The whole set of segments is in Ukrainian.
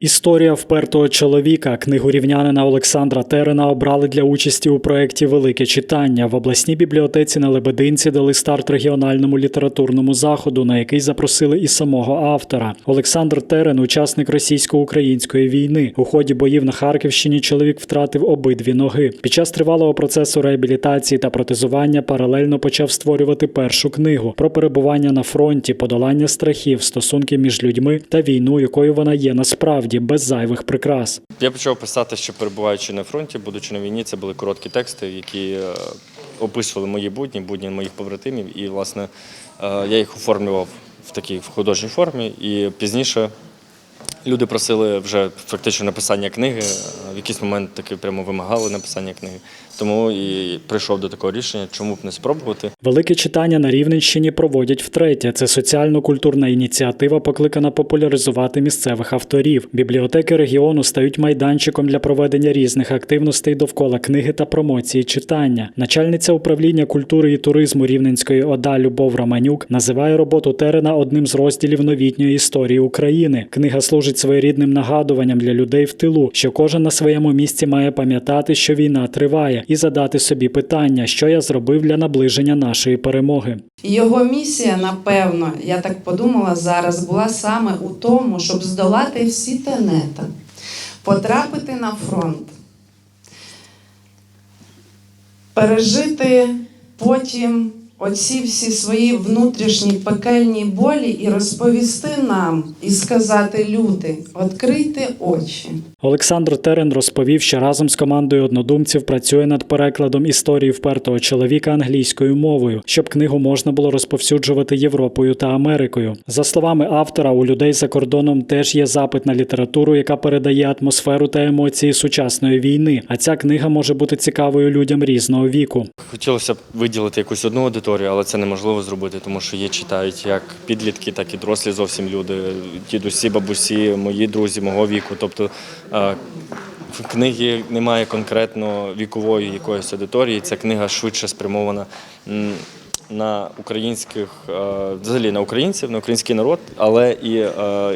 Історія впертого чоловіка. Книгу рівнянина Олександра Терена обрали для участі у проєкті Велике читання. В обласній бібліотеці на Лебединці дали старт регіональному літературному заходу, на який запросили і самого автора. Олександр Терен, учасник російсько-української війни. У ході боїв на Харківщині чоловік втратив обидві ноги. Під час тривалого процесу реабілітації та протезування паралельно почав створювати першу книгу про перебування на фронті, подолання страхів, стосунки між людьми та війну, якою вона є насправді без зайвих прикрас. Я почав писати, що перебуваючи на фронті, будучи на війні, це були короткі тексти, які е, описували мої будні, будні моїх побратимів. І, власне, е, я їх оформлював в такій художній формі. І пізніше люди просили вже фактично написання книги. В якийсь момент таки прямо вимагали написання книги. Тому і прийшов до такого рішення, чому б не спробувати. Велике читання на Рівненщині проводять втретє. Це соціально-культурна ініціатива, покликана популяризувати місцевих авторів. Бібліотеки регіону стають майданчиком для проведення різних активностей довкола книги та промоції читання. Начальниця управління культури і туризму Рівненської ОДА Любов Романюк називає роботу Терена одним з розділів новітньої історії України. Книга служить своєрідним нагадуванням для людей в тилу, що кожен на своєму місці має пам'ятати, що війна триває, і задати собі питання, що я зробив для наближення нашої перемоги. Його місія, напевно, я так подумала зараз, була саме у тому, щоб здолати всі тенета, потрапити на фронт, пережити потім оці всі свої внутрішні пекельні болі і розповісти нам, і сказати люди, відкрийте очі. Олександр Терен розповів, що разом з командою однодумців працює над перекладом історії впертого чоловіка англійською мовою, щоб книгу можна було розповсюджувати Європою та Америкою. За словами автора, у людей за кордоном теж є запит на літературу, яка передає атмосферу та емоції сучасної війни. А ця книга може бути цікавою людям різного віку. Хотілося б виділити якусь одну аудиторію, але це неможливо зробити, тому що її читають як підлітки, так і дорослі зовсім люди, дідусі, бабусі, мої друзі, мого віку. Тобто е, в книги немає конкретно вікової якоїсь аудиторії. Ця книга швидше спрямована на українських, е, взагалі на українців, на український народ, але і е,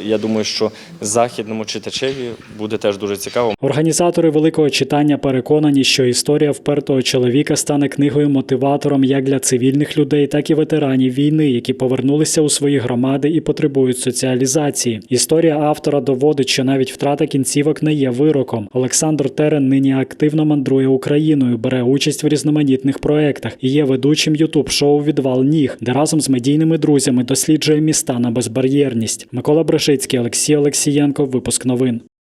я думаю, що західному читачеві буде теж дуже цікаво. Організатори великого читання переконані, що історія впертого чоловіка стане книгою мотиватором як для цивільних людей, так і ветеранів війни, які повернулися у свої громади і потребують соціалізації. Історія автора доводить, що навіть втрата кінцівок не є вироком. Олександр Терен нині активно мандрує Україною, бере участь в різноманітних проектах і є ведучим ютуб шоу Відвал ніг, де разом з медійними друзями досліджує міста на безбар'єрність. Микола Брешицький, Олексій Олексієнко. Випуск новин.